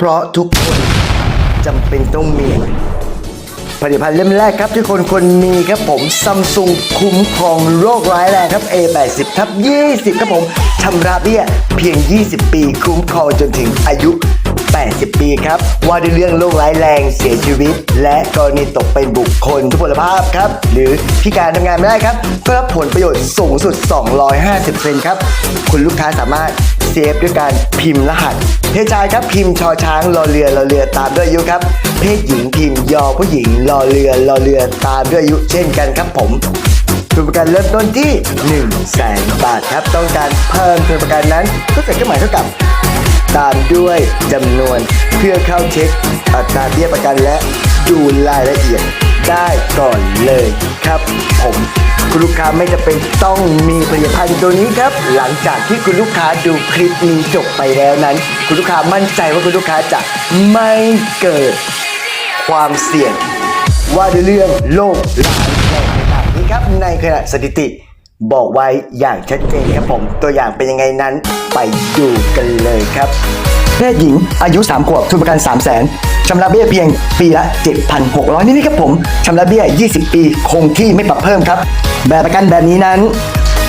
เพราะทุกคนจำเป็นต้องมี ผลิตภัณฑ์เล่มแรกครับที่คนคนมีครับผมซัมซุงคุ้มครองโรคร้ายแรงครับ A80 ทับ20 ครับผมชำระเบี้ยเพียง 20 ปี คุ้มครองจนถึงอายุ 80 ปีครับ ว่าด้วยเรื่องโรคร้ายแรงเสียชีวิต และกรณีตกเป็นบุคคลทุพพลภาพครับ หรือพิการทำงานไม่ได้ครับก็รับผลประโยชน์สูงสุด 250เซนครับ คุณลูกค้าสามารถเซฟด้วยการพิมพ์รหัส เพศชายครับพิมพ์ชอช้างรอเรือรอเรือตามด้วยอายุครับ เพศหญิงพิมพ์ยอผู้หญิงรอเรือรอเรือตามด้วยอายุเช่นกันครับผมทุนประกันเริ่มต้นที่1 0 0 0 0แสนบาทครับ ต้องการเพิ่มทุนประกันนั้นก็ใส่เครื่องหมายเท่ากับ ตามด้วยจำนวนเพื่อเข้าเช็คอัตราเบี้ยประกันและดูรายละเอียดได้ก่อนเลยครับผม คุณลูกค้าไม่จำเป็นต้องมีผลิตภัณฑ์ตัวนี้ครับ หลังจากที่คุณลูกค้าดูคลิปนี้จบไปแล้วนั้น คุณลูกค้ามั่นใจว่าคุณลูกค้าจะไม่เกิดความเสี่ยง ว่าด้วยเรื่องโรคร้ายแรงนี้ครับในขณะสถิติบอกไว้อย่างชัดเจนครับผม ตัวอย่างเป็นยังไงนั้นไปดูกันเลยครับ เพศหญิงอายุ 3 ขวบทุนประกัน 3 0 0 0 0 0ชำระเบี้ยเพียงปีละ 7,600 นี่นี่ครับผมชำระเบี้ย 20 ปีคงที่ไม่ปรับเพิ่มครับ แบบประกันแบบนี้นั้น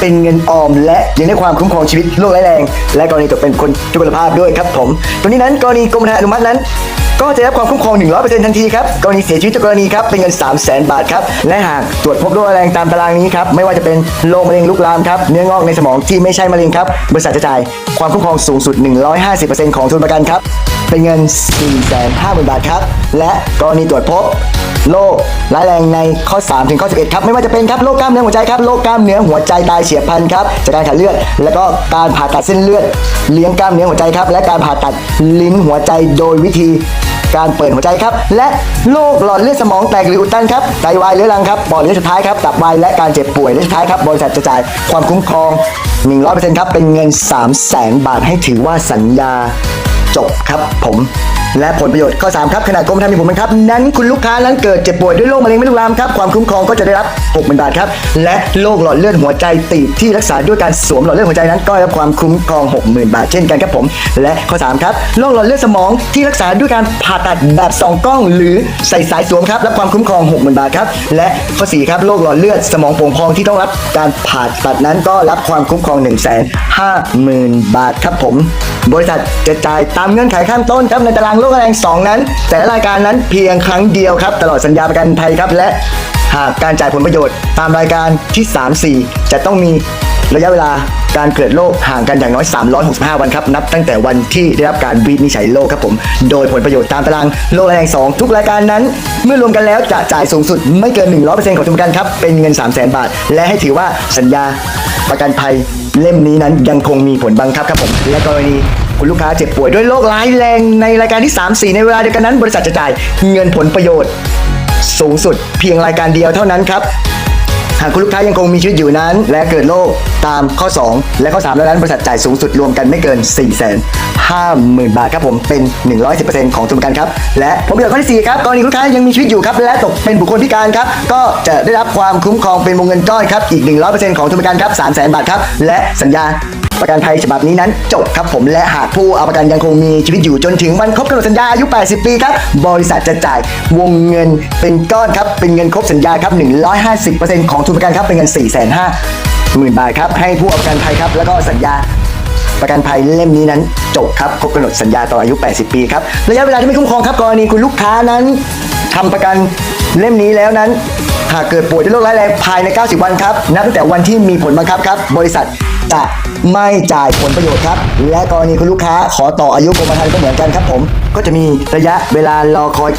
เป็นเงินออม และยังได้ความคุ้มครองชีวิตโรคร้ายแรง และกรณีตกเป็นคนทุพพลภาพด้วยครับผมตัวนี้นั้นกรณีกรมธนาอนุมัตินั้น ก็จะได้รับความคุ้มครอง 100%ทันทีครับกรณีเสียชีวิตจากกรณีครับเป็นเงิน 3 0 0 0 0 0 บาทครับและหากตรวจพบโรคร้ายแรงตามตารางนี้ครับไม่ว่าจะเป็นโรคมะเร็งลุกลามครับเนื้องอกในสมองที่ไม่ใช่มะเร็งครับบริษัทจะจ่ายความคุ้มครองสูงสุด 150%ของทุนประกันครับ เป็นเงิน 450,000 บาทครับ และกรณีตรวจพบโรคร้ายแรงในข้อ 3 ถึงข้อ 11 ครับ ไม่ว่าจะเป็นครับโรคกล้ามเนื้อหัวใจครับโรคกล้ามเนื้อหัวใจตายเฉียบพลันครับจากการขาดเลือด แล้วก็การผ่าตัดเส้นเลือด เลี้ยงกล้ามเนื้อหัวใจครับ และการผ่าตัดลิ้นหัวใจโดยวิธีการเปิดหัวใจครับ และโรคหลอดเลือดสมองแตกหรืออุดตันครับไตวายเรื้อรังครับปอดเลือดสุดท้ายครับตับวายและการเจ็บป่วยเลือดสุดท้ายครับบริษัทจะจ่ายความคุ้มครอง 100%ครับเป็นเงิน 3 0 0 0 0 0 บาทให้ถือว่าสัญญา จบครับผม และผลประโยชน์ข้อ 3 ครับขณะกรมธรรม์มีผมเป็นครับ นั้นคุณลูกค้านั้นเกิดเจ็บป่วยด้วยโรคมะเร็งไม่ลุกลามครับความคุ้มครองก็จะได้รับ60,000บาทครับและโรคหลอดเลือดหัวใจตีบที่รักษาด้วยการสวมหลอดเลือดหัวใจนั้นก็ได้รับความคุ้มครอง 60,000 บาทเช่นกันครับผม และข้อ 3 ครับโรคหลอดเลือดสมองที่รักษาด้วยการผ่าตัดแบบสองกล้อง หรือใส่สายสวมครับรับความคุ้มครอง 60,000 บาทครับและข้อ4ครับโรคหลอดเลือดสมองโป่งพองที่ต้องรับการผ่าตัดนั้นก็รับความคุ้มครอง 1 5 0 0 0 0 บาทครับผม บริษัทจะจ่ายตามเงื่อนไขขั้นต้นครับในตารางโรคแรง2 นั้น แต่ละรายการนั้นเพียงครั้งเดียวครับ ตลอดสัญญาประกันภัยครับ และหากการจ่ายผลประโยชน์ตามรายการที่ 3 4 จะต้องมีระยะเวลาการเกิดโรคห่างกันอย่างน้อย 365 วันครับ นับตั้งแต่วันที่ได้รับการวินิจฉัยโรคครับผม โดยผลประโยชน์ตามตารางโรคแรง2 ทุกรายการนั้น เมื่อรวมกันแล้วจะจ่ายสูงสุดไม่เกิน 100%ของทุนประกันครับ เป็นเงิน 3 0 0 0 0 0 บาท และให้ถือว่าสัญญาประกันภัยเล่มนี้นั้นยังคงมีผลบังคับครับผม และกรณี คุณลูกค้าเจ็บป่วยด้วยโรคร้ายแรงในรายการที่ 3 4 ในเวลาเดียวกันนั้น บริษัทจะจ่ายเงินผลประโยชน์ สูงสุดเพียงรายการเดียวเท่านั้นครับหากคุณลูกค้ายังคงมีชีวิตอยู่นั้น และเกิดโรคตามข้อ 2 และข้อ3แล้วนั้น บริษัทจ่ายสูงสุดรวมกันไม่เกิน 4 5 0 0 0 0 บาทครับผมเป็น 110%ของทุนกันครับ และผลประโยชน์ข้อที่4ครับกรณีคุณลูกค้ายังมีชีวิตอยู่ครับ และตกเป็นบุคคลพิการครับก็จะได้รับความคุ้มครองเป็นวงเงินก้อนครับอีก 100%ของทุนกันครับ3 0 0 0 0 0 บาทครับและสัญญา ประกันภัยฉบับนี้นั้นจบครับผมและหากผู้เอาประกันยังคงมีชีวิตอยู่จนถึงวันครบกำหนดสัญญาอายุ 80 ปีครับบริษัทจะจ่ายวงเงินเป็นก้อนครับเป็นเงินครบสัญญาครับ 150%ของทุนประกันครับเป็นเงิน 4 5 0 0 0 0 บาทครับให้ผู้เอาประกันภัยครับแล้วก็สัญญาประกันภัยเล่มนี้นั้นจบครับครบกำหนดสัญญาต่ออายุ 80 ปีครับระยะเวลาที่ไม่คุ้มครองครับกรณีคุณลูกค้านั้นทำประกันเล่มนี้แล้วนั้น หากเกิดป่วยด้วยโรคร้ายแรงภายใน 90 วันครับนับตั้งแต่วันที่มีผลบังคับครับ บริษัท จะไม่จ่ายผลประโยชน์ครับ และกรณีคุณลูกค้าขอต่ออายุกรมธรรม์ก็เหมือนกันครับผม ก็จะมีระยะเวลารอคอย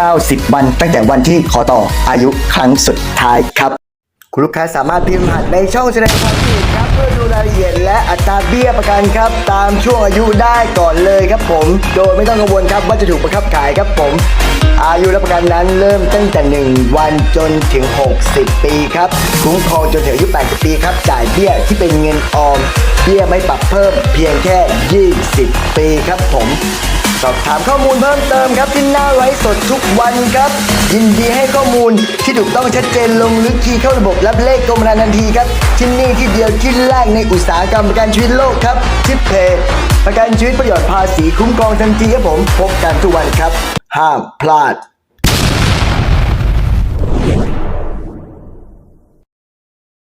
90 วัน ตั้งแต่วันที่ขอต่ออายุครั้งสุดท้ายครับ คุณลูกค้าสามารถพิมพ์รหัสในช่องแสดงความคิดเห็นครับเพื่อดูรายละเอียดและอัตราเบี้ยประกันครับ ตามช่วงอายุได้ก่อนเลยครับผม โดยไม่ต้องกังวลครับว่าจะถูกประคับขายครับผม อายุรับประกันนั้นเริ่มตั้งแต่ 1 วันจนถึง 60 ปีครับคุ้มครองจนถึงอายุ 80 ปีครับจ่ายเบี้ยที่เป็นเงินออม เบี้ยไม่ปรับเพิ่มเพียงแค่ 20 ปีครับผม สอบถามข้อมูลเพิ่มเติมครับที่หน้าไลฟ์สดทุกวันครับ ยินดีให้ข้อมูลที่ถูกต้องชัดเจนลงลึกคีย์เข้าระบบรับเลขกรมธรรม์ทันทีครับ ที่นี่ที่เดียวที่แรกในอุตสาหกรรมประกันชีวิตโลกครับทิปเพจประกันชีวิตประโยชน์ภาษีคุ้มครองทันทีครับผมพบกันทุกวันครับ ห้ามพลาด